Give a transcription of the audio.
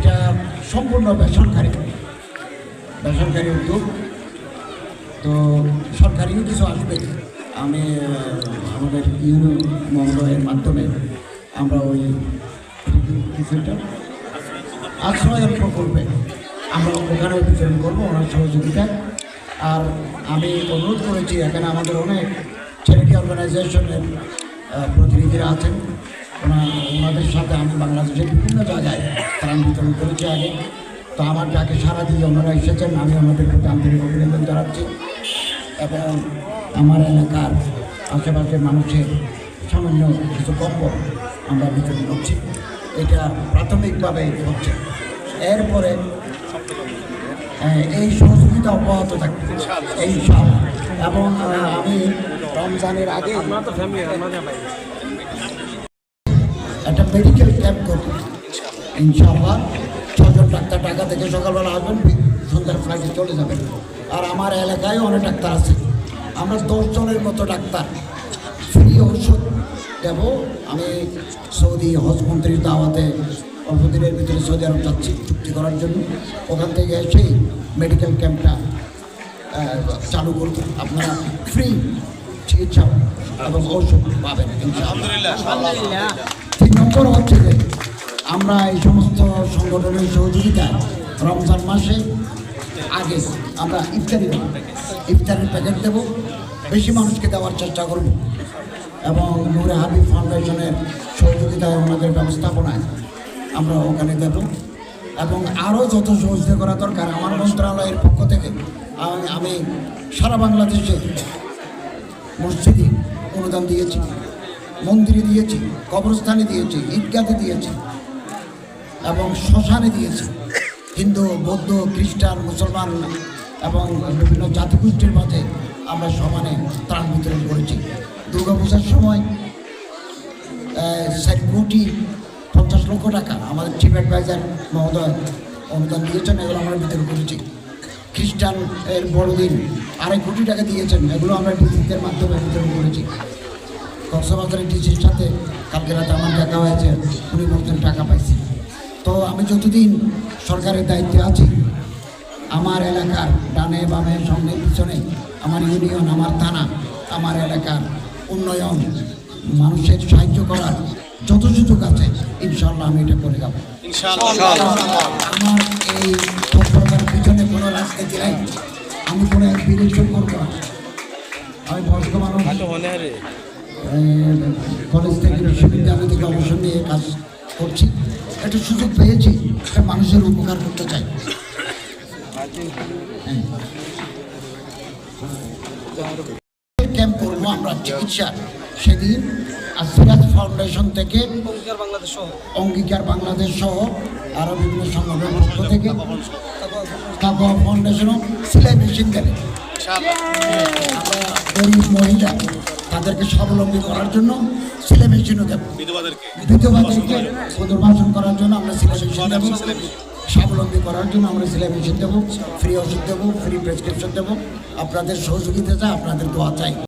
এটা সম্পূর্ণ বেসরকারি। বেসরকারি উদ্যোগ। তো সরকারিও কিছু আসবে। আমি আমাদের ইউনো মহোদয়ের মাধ্যমে আমরা ওই কিছুটা আশ্রয়ের প্রকল্পে আমরা ওখানে বিতরণ করব, ওনার সহযোগিতায়। আর আমি অনুরোধ করেছি, এখানে আমাদের অনেক চ্যারিটি অর্গানাইজেশনের প্রতিনিধিরা আছেন। ওনা ওনাদের সাথে আমি বাংলাদেশের বিভিন্ন জায়গায় ত্রাণ বিতরণ করেছি আগে। তো আমার যাকে সারা দিয়ে ওনারা এসেছেন আমি ওনাদের প্রতি আন্তরিক অভিনন্দন জানাচ্ছি। এবং আমার এলাকার আশেপাশের মানুষের সামান্য কিছু কম্বল আমরা বিতরণ করছি। এটা প্রাথমিকভাবে হচ্ছে। এরপরে আহ, এই সহযোগিতা অব্যাহত থাকবে। এই সব এবং আমি রমজানের আগে একটা মেডিকেল ক্যাম্প করব। ইনশাআল্লাহ ছজন ডাক্তার ঢাকা থেকে সকালবেলা আসবেন সন্ধ্যার ফ্লাইটে চলে যাবেন। আর আমার এলাকায় অনেক ডাক্তার আছে। আমরা দশজনের মতো ডাক্তার। ফ্রি ওষুধ দেব। আমি সৌদি হজ মন্ত্রীর দাওয়াতে অল্প দিনের ভিতরে সৌদি আরব যাচ্ছি চুক্তি করার জন্য। ওখান থেকে এসেই মেডিকেল ক্যাম্পটা চালু করব। আপনারা ফ্রি চিকিৎসা এবং ওষুধ পাবেন ইনশাআল্লাহ। হচ্ছে যে আমরা এই সমস্ত সংগঠনের সহযোগিতায় রমজান মাসে আগে আমরা ইফতারি ইফতারির প্যাকেট দেব, বেশি মানুষকে দেওয়ার চেষ্টা করব এবং নুরে হাবিব ফাউন্ডেশনের সহযোগিতায় ওনাদের ব্যবস্থাপনায় আমরা ওখানে দেব। এবং আরও যত সহযোগিতা করা দরকার আমার মন্ত্রণালয়ের পক্ষ থেকে, আমি সারা বাংলাদেশে মসজিদে অনুদান দিয়েছি। মন্দিরে দিয়েছি, কবরস্থানে দিয়েছি, ঈদগাতে দিয়েছি এবং শ্মশানে দিয়েছি। হিন্দু, বৌদ্ধ, খ্রিস্টান, মুসলমান এবং বিভিন্ন জাতিগোষ্ঠীর মাঝে আমরা সমানে ত্রাণ বিতরণ করেছি। দুর্গাপূজার সময় ষাট কোটি পঞ্চাশ লক্ষ টাকা আমাদের চিফ অ্যাডভাইজার মহোদয় অনুদান দিয়েছেন, এগুলো আমরা বিতরণ করেছি। খ্রিস্টান এর বড়দিন আড়াই কোটি টাকা দিয়েছেন, এগুলো আমরা ডিজিটের মাধ্যমে বিতরণ করেছি। কক্সবাজারের ডিসির সাথে কালকে রাতে আমার দেখা হয়েছে উনি বলছেন টাকা পাইছি। তো আমি যতদিন সরকারের দায়িত্বে আছি আমার এলাকার ডানে বামে সামনে পিছনে আমার ইউনিয়ন আমার থানা আমার এলাকার উন্নয়ন মানুষের সাহায্য করার যত সুযোগ আছে ইনশাল্লাহ আমি এটা করে যাব। আমার এই তৎপরতার পিছনে কোনো রাজনীতি নাই। আমি কোনো এক বিরেশন করব না। আমি বয়স্ক মানুষ। কলেজ থেকে বিশ্ববিদ্যালয় থেকে অবসর নিয়ে কাজ করছি। একটা সুযোগ পেয়েছি একটা মানুষের উপকার করতে চাই। ক্যাম্প করব আমরা চিকিৎসা সেদিন আর সিরাজ ফাউন্ডেশন থেকে অঙ্গীকার বাংলাদেশ সহ। আরও বিভিন্ন সংগঠনের পক্ষ থেকে ফাউন্ডেশনও সেলাই মেশিন দেবে গরিব মহিলা তাদেরকে স্বাবলম্বী করার জন্য ছেলে মেশিনও দেবো বিধবাদেরকে পুনর্বাসন করার জন্য আমরা মেশিন দেবো স্বাবলম্বী করার জন্য আমরা ছেলে মেশিন দেবো ফ্রি ওষুধ দেবো ফ্রি প্রেসক্রিপশন দেবো আপনাদের সহযোগিতা চাই আপনাদের দোয়া চাই